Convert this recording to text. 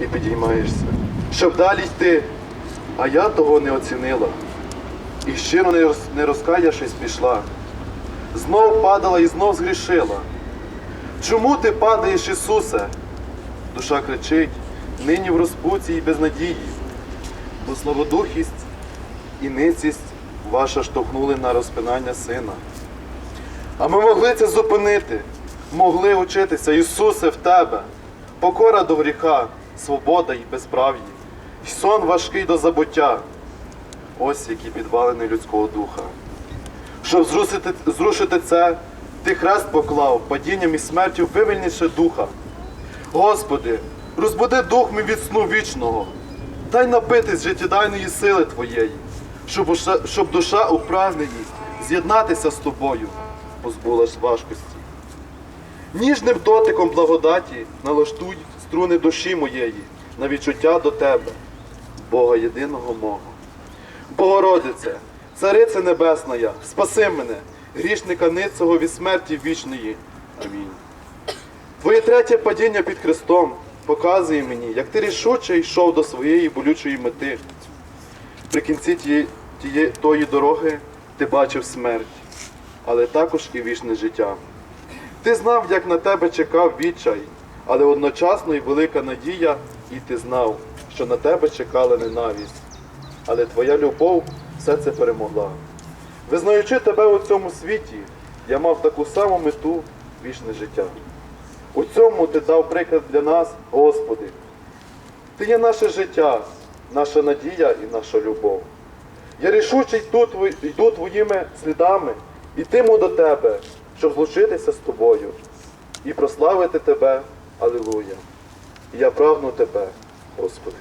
і підіймаєшся, щоб далі йти. А я того не оцінила. І щиро не, роз, розкаявшись пішла. Знов падала і знов згрішила. Чому ти падаєш, Ісусе? Душа кричить, нині в розпуці і безнадії, бо слабодухість і ницість ваша штовхнули на розпинання сина. А ми могли це зупинити, могли учитися, Ісусе, в Тебе, покора до гріха, свобода і безправ'ї, і сон важкий до забуття. Ось які підвалини людського духа. Щоб зрушити, зрушити це, ти хрест поклав, падінням і смертю вивільнивши духа. Господи, розбуди дух мій від сну вічного, дай напитись життєдайної сили Твоєї, щоб, щоб душа у прагненні з'єднатися з тобою, позбулась важкості. Ніжним дотиком благодаті налаштуй струни душі моєї на відчуття до Тебе, Бога єдиного мого. Богородице, Царице Небесна, спаси мене, грішника ницого від смерті вічної. Амінь. Твоє третє падіння під Христом показує мені, як ти рішуче йшов до своєї болючої мети. При кінці тієї тої дороги ти бачив смерть, але також і вічне життя. Ти знав, як на тебе чекав відчай, але одночасно і велика надія, і ти знав, що на тебе чекала ненависть. Але твоя любов все це перемогла. Визнаючи тебе у цьому світі, я мав таку саму мету вічне життя. У цьому ти дав приклад для нас, Господи. Ти є наше життя, наша надія і наша любов. Я рішуче йду, йду твоїми слідами, йтиму до тебе, щоб злучитися з тобою і прославити тебе, Алілуя. Я прагну тебе, Господи.